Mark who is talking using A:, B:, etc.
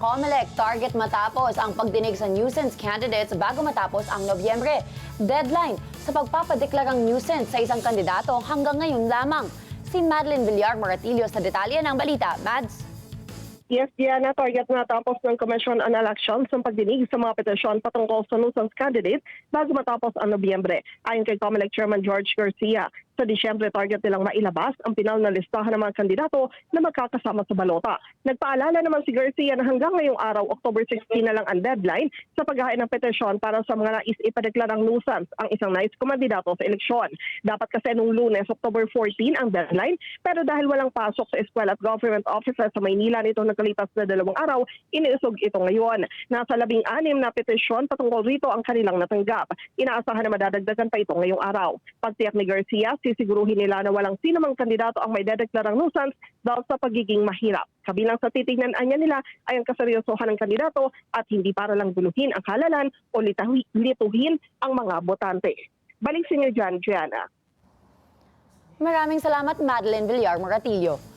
A: COMELEC target matapos ang pagdinig sa nuisance candidates bago matapos ang Nobyembre. Deadline sa pagpapadeklarang nuisance sa isang kandidato hanggang ngayon lamang. Si Madeline Villar Moratillo sa detalye ng balita. Mads?
B: Yes, Diana, target na tapos ng Commission on Elections ang pagdinig sa mga petisyon patungkol sa nuisance candidate bago matapos ang Nobyembre. Ayon kay COMELEC Chairman George Garcia, sa Disyembre target nilang mailabas ang pinal na listahan ng mga kandidato na magkakasama sa balota. Nagpaalala naman si Garcia na hanggang ngayong araw, October 16 na lang ang deadline sa paghain ng petisyon para sa mga nais ipadeklarang nuisance ang isang nais kumandidato sa eleksyon. Dapat kasi nung lunes, October 14 ang deadline, pero dahil walang pasok sa eskwela at government offices sa Maynila nito nagkalipas na dalawang araw, iniusog ito ngayon. Nasa labing anim na petisyon patungkol rito ang kanilang natanggap. Inaasahan na madadagdagan pa ito ngayong araw. Pagtiyak ni Garcia, sisiguruhin nila na walang sino mang kandidato ang may dedeklarang nuisance dahil sa pagiging mahirap. Kabilang sa titignan anya nila ay ang kaseryosohan ng kandidato at hindi para lang guluhin ang halalan o lituhin ang mga botante. Balik sa inyo dyan, Gianna.
A: Maraming salamat Madeline Villar Moratillo.